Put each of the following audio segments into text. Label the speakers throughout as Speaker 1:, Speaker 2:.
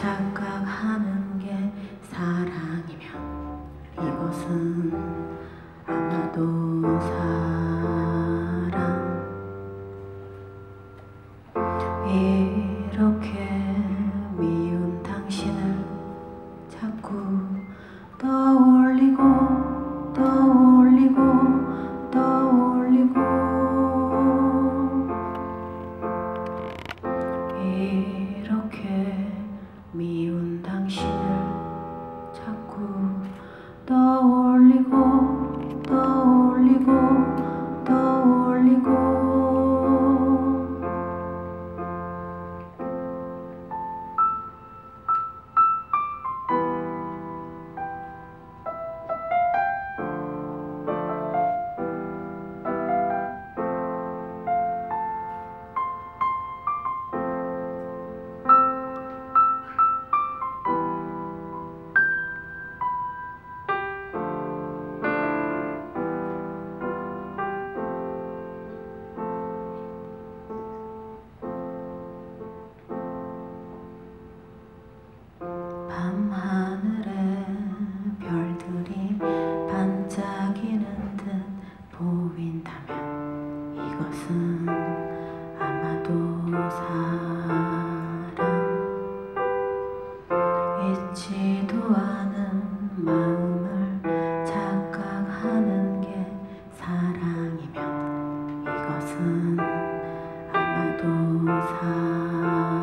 Speaker 1: 착각하는 게 사랑이면 이것은 아마도 이 밤하늘에 별들이 반짝이는 듯 보인다면 이것은 아마도 사랑. 잊지도 않은 마음을 착각하는 게 사랑이면 이것은 아마도 사랑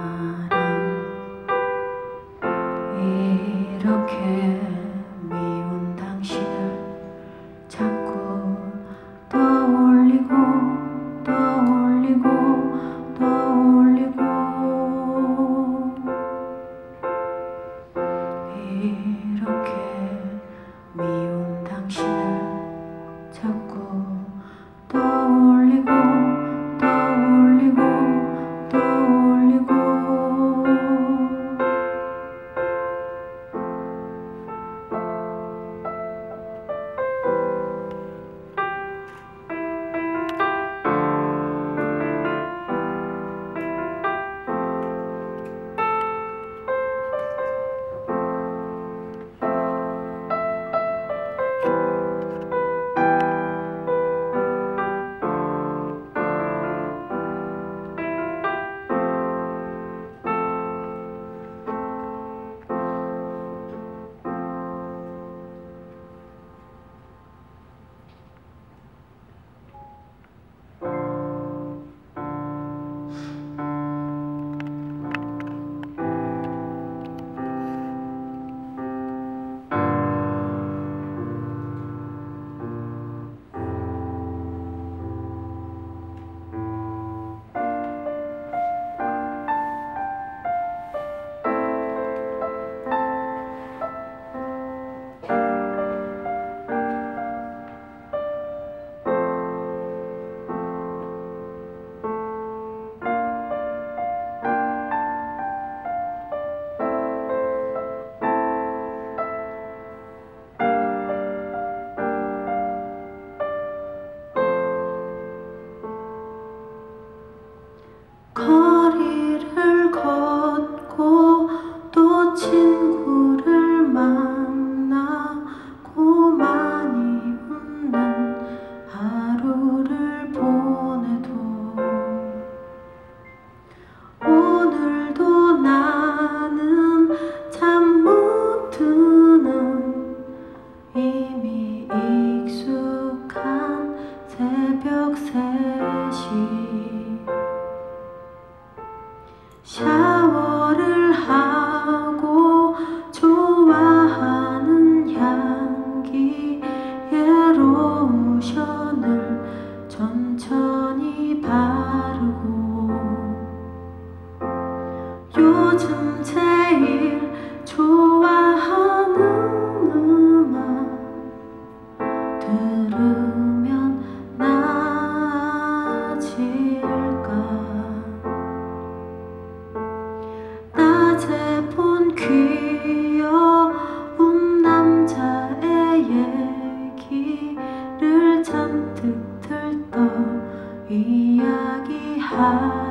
Speaker 1: 천천히 바르고 요즘 제일 high.